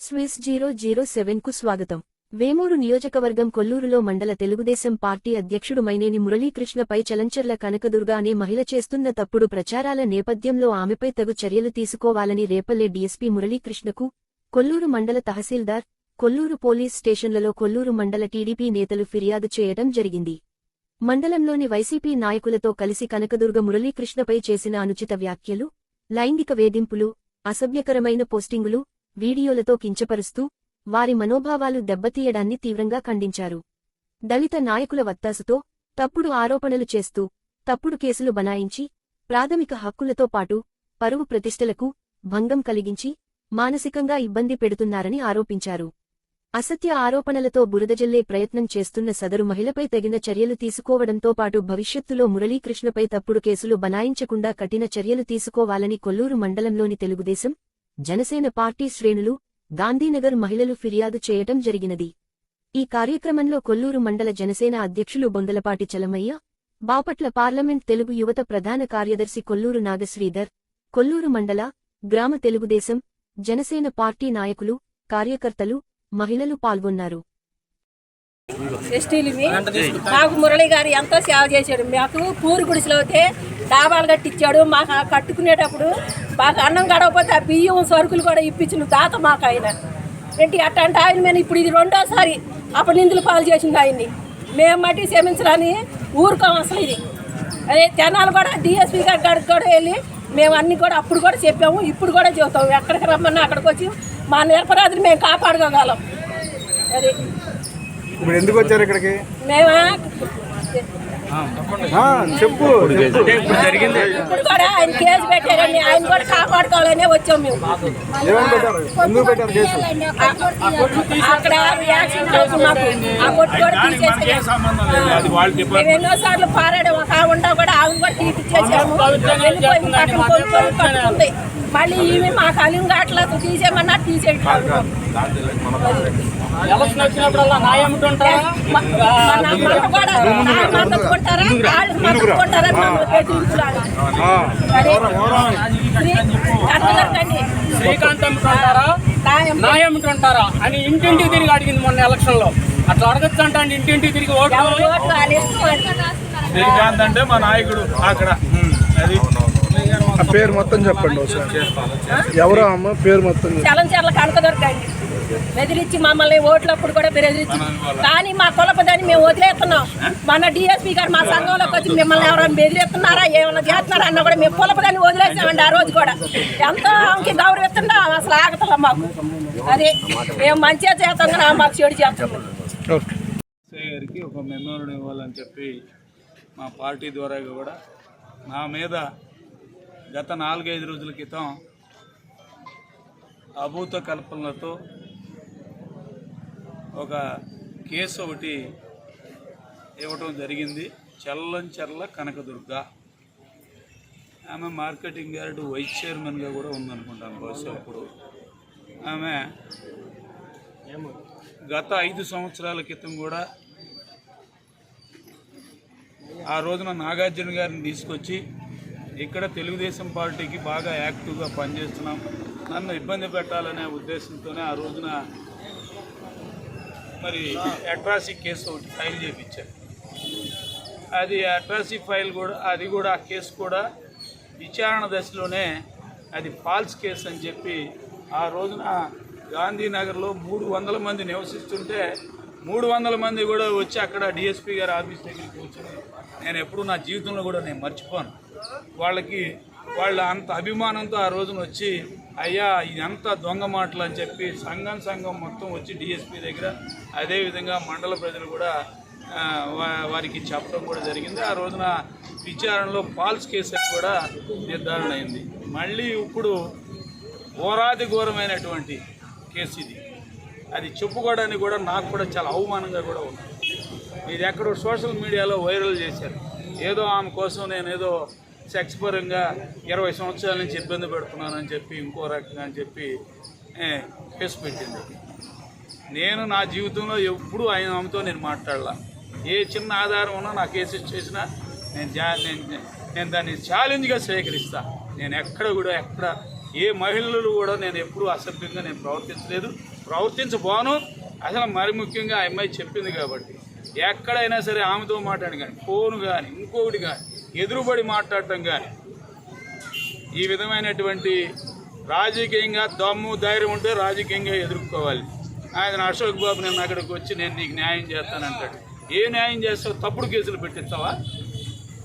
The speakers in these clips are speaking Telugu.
స్విస్ జీరో జీరో సెవెన్కు స్వాగతం. వేమూరు నియోజకవర్గం కొల్లూరులో మండల తెలుగుదేశం పార్టీ అధ్యక్షుడు మైనేని మురళీకృష్ణపై చలంచర్ల కనకదుర్గ అనే మహిళ చేస్తున్న తప్పుడు ప్రచారాల నేపథ్యంలో ఆమెపై తగు చర్యలు తీసుకోవాలని రేపల్లె డీఎస్పీ మురళీకృష్ణకు కొల్లూరు మండల తహసీల్దార్ కొల్లూరు పోలీస్ స్టేషన్లలో కొల్లూరు మండల టీడీపీ నేతలు ఫిర్యాదు చేయడం జరిగింది. మండలంలోని వైసీపీ నాయకులతో కలిసి కనకదుర్గ మురళీకృష్ణపై చేసిన అనుచిత వ్యాఖ్యలు లైంగిక వేధింపులు అసభ్యకరమైన పోస్టింగులు వీడియోలతో కించపరుస్తూ వారి మనోభావాలు దెబ్బతీయడాన్ని తీవ్రంగా ఖండించారు. దళిత నాయకుల వత్తాసుతో తప్పుడు ఆరోపణలు చేస్తూ తప్పుడు కేసులు బనాయించి ప్రాథమిక హక్కులతో పాటు పరువు ప్రతిష్టలకు భంగం కలిగించి మానసికంగా ఇబ్బంది పెడుతున్నారని ఆరోపించారు. అసత్య ఆరోపణలతో బురదజల్లే ప్రయత్నం చేస్తున్న సదరు మహిళపై తగిన చర్యలు తీసుకోవడంతో పాటు భవిష్యత్తులో మురళీకృష్ణపై తప్పుడు కేసులు బనాయించకుండా కఠిన చర్యలు తీసుకోవాలని కొల్లూరు మండలంలోని తెలుగుదేశం జనసేన పార్టీ శ్రేణులు గాంధీనగర్ మహిళలు ఫిర్యాదు చేయటం జరిగినది. ఈ కార్యక్రమంలో కొల్లూరు మండల జనసేన అధ్యక్షులు బొందలపాటి చలమయ్య బాపట్ల పార్లమెంట్ తెలుగు యువత ప్రధాన కార్యదర్శి కొల్లూరు నాగశ్రీధర్ కొల్లూరు మండల గ్రామ తెలుగుదేశం జనసేన పార్టీ నాయకులు కార్యకర్తలు మహిళలు పాల్గొన్నారు. మాకు మురళి గారు ఎంతో సేవ చేశాడు. మాకు పూరి గుడిసెలో అయితే డాబాలు కట్టించాడు. మాకు కట్టుకునేటప్పుడు మాకు అన్నం గడవకపోతే ఆ బియ్యం సరుకులు కూడా ఇప్పించిన దాత మాకు ఆయన. ఏంటి అట్లాంటి ఆయన మేము ఇప్పుడు ఇది రెండోసారి అప్పుడు నిందులు పాలు చేసింది ఆయన్ని. మేము మట్టి క్షమించడాన్ని ఊరుకోం అసలు ఇది. అదే జనాలు కూడా డిఎస్పీ గారి కాడికి కూడా వెళ్ళి మేము అన్ని కూడా అప్పుడు కూడా చెప్పాము ఇప్పుడు కూడా చెబుతాము. ఎక్కడికి రమ్మన్నా అక్కడికి వచ్చి మా నిరపరాధిని మేము కాపాడుకోగలం. అది. ఇప్పుడు ఎందుకు వచ్చారు ఇక్కడికి? మేమా చెప్పు. కూడా ఆయన కేసు పెట్టారని ఆయన కూడా కాపాడుకోవాలనే వచ్చాం మేము. అక్కడ అవుతుంది మాకు ఆ కొట్టు కూడా తీసేసాము మేము ఎన్నో సార్లు పారాడు. ఒక ఆవిడ కూడా ఆవిడ కూడా వెళ్ళిపోయింది పక్కన కొనుక్కొని పట్టుకుంది. మళ్ళీ ఈమె మా కలింగ అట్లా తీసేయమన్నా తీసేయట్లేదు ఎలక్షన్ వాళ్ళు అర్థగండి శ్రీకాంత్ న్యాయం. ఏమిటంటారా అని ఇంటింటికి తిరిగి అడిగింది మొన్న ఎలక్షన్లో. అట్లా అడగచ్చు అంటే ఇంటింటికి తిరిగి ఓట్లు ఎవరు. శ్రీకాంత్ అంటే మా నాయకుడు అక్కడ. అది. ఆ పేరు మొత్తం చెప్పండి ఒకసారి. ఎవరో అమ్మ? పేరు మొత్తం చెప్పండి. చలంచర్ల కనకదొరకండి బెదిరించి మమ్మల్ని ఓట్లప్పుడు కూడా బెదిరించి. కానీ మా కులపదని మేము వదిలేస్తున్నాం. మన డిఎస్పీ గారు మా సంఘంలోకి వచ్చి మిమ్మల్ని ఎవరైనా బెదిరిస్తున్నారా ఏమైనా చేస్తున్నారా అన్న కూడా మేము కులపదని వదిలేసామండి ఆ రోజు కూడా. ఎంతో ఆమెకి గౌరవిస్తున్నా అసలు ఆగతలే మాకు. అదే మేము మంచిగా చేస్తాం మాకు చెడు చేస్తాం. గారికి ఒక మెమోరం ఇవ్వాలని చెప్పి మా పార్టీ ద్వారా కూడా నా మీద గత నాలుగైదు రోజుల క్రితం అభూత కల్పనలతో ఒక కేసు ఒకటి ఇవ్వటం జరిగింది. చల్లంచెర్ల కనకదుర్గ. ఆమె మార్కెటింగ్ యార్డ్ వైస్ చైర్మన్గా కూడా ఉందనుకుంటాను బహుశా ఇప్పుడు ఆమె గత ఐదు సంవత్సరాల క్రితం కూడా ఆ రోజున నాగార్జున గారిని తీసుకొచ్చి ఇక్కడ తెలుగుదేశం పార్టీకి బాగా యాక్టివ్గా పనిచేస్తున్నాం. నన్ను ఇబ్బంది పెట్టాలనే ఉద్దేశంతోనే ఆ రోజున మరి అట్రాసి కేసు ఒకటి ఫైల్ చేయించారు అది అట్రాసి ఫైల్ కూడా అది కూడా ఆ కేసు కూడా విచారణ దశలోనే అది ఫాల్స్ కేసు అని చెప్పి ఆ రోజున గాంధీనగర్లో మూడు వందల మంది నివసిస్తుంటే మూడు వందల మంది కూడా వచ్చి అక్కడ డిఎస్పీ గారి ఆఫీస్ దగ్గరికి కూర్చొని నేను ఎప్పుడు నా జీవితంలో కూడా నేను మర్చిపోను. వాళ్ళకి వాళ్ళ అంత అభిమానంతో ఆ రోజున వచ్చి అయ్యా ఇదంతా దొంగ మాటలు అని చెప్పి సంఘం సంఘం మొత్తం వచ్చి డిఎస్పీ దగ్గర అదేవిధంగా మండల ప్రజలు కూడా వారికి చెప్పడం కూడా జరిగింది. ఆ రోజున విచారణలో ఫాల్స్ కేసు అని కూడా నిర్ధారణ అయింది. మళ్ళీ ఇప్పుడు ఘోరాది ఘోరమైనటువంటి కేసు ఇది. అది చెప్పుకోవడానికి కూడా నాకు కూడా చాలా అవమానంగా కూడా ఉంది. ఇది ఎక్కడో సోషల్ మీడియాలో వైరల్ చేశారు. ఏదో ఆమె కోసం నేను ఏదో సెక్స్ పరంగా ఇరవై సంవత్సరాల నుంచి ఇబ్బంది పెడుతున్నానని చెప్పి ఇంకో రకంగా అని చెప్పి కేసు పెట్టింది. నేను నా జీవితంలో ఎప్పుడూ ఆయన ఆమెతో నేను మాట్లాడాల. ఏ చిన్న ఆధారం ఉన్నా నా కేసు చేసినా నేను జా నేను నేను దాన్ని ఛాలెంజ్గా స్వీకరిస్తా. నేను ఎక్కడ కూడా ఎక్కడ ఏ మహిళలు కూడా నేను ఎప్పుడూ అసభ్యంగా నేను ప్రవర్తించలేదు. ప్రవర్తించబోను. అసలు మరి ముఖ్యంగా ఆ అమ్మాయి చెప్పింది కాబట్టి. ఎక్కడైనా సరే ఆమెతో మాట్లాడి కానీ ఫోన్ కానీ ఇంకొకటి కానీ ఎదురుబడి మాట్లాడటం కానీ ఈ విధమైనటువంటి రాజకీయంగా దమ్ము ధైర్యం ఉంటే రాజకీయంగా ఎదుర్కోవాలి. ఆయన అశోక్ బాబు నేను అక్కడికి వచ్చి నేను నీకు న్యాయం చేస్తానంటాడు. ఏ న్యాయం చేస్తావు? తప్పుడు కేసులు పెట్టిస్తావా?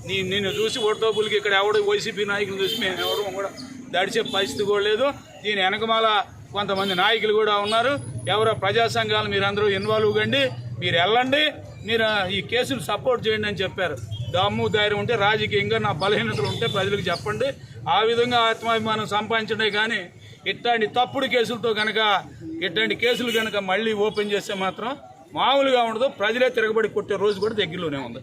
నీ నిన్ను చూసి ఓటోపులకి ఇక్కడ ఎవడు వైసీపీ నాయకులు చూసి మేము ఎవరు కూడా దడిచే పరిస్థితి కూడా లేదు. దీని వెనకమాల కొంతమంది నాయకులు కూడా ఉన్నారు. ఎవరో ప్రజా సంఘాలు మీరందరూ ఇన్వాల్వ్ కండి మీరు వెళ్ళండి. మీరు ఈ కేసులు సపోర్ట్ చేయండి అని చెప్పారు. దమ్ము ధైర్యం ఉంటే రాజకీయంగా నా బలహీనతలు ఉంటే ప్రజలకు చెప్పండి. ఆ విధంగా ఆత్మాభిమానం సంపాదించడే కానీ ఇట్లాంటి తప్పుడు కేసులతో కనుక ఇట్లాంటి కేసులు కనుక మళ్ళీ ఓపెన్ చేస్తే మాత్రం మామూలుగా ఉండదు. ప్రజలే తిరగబడి కొట్టే రోజు కూడా దగ్గరలోనే ఉంది.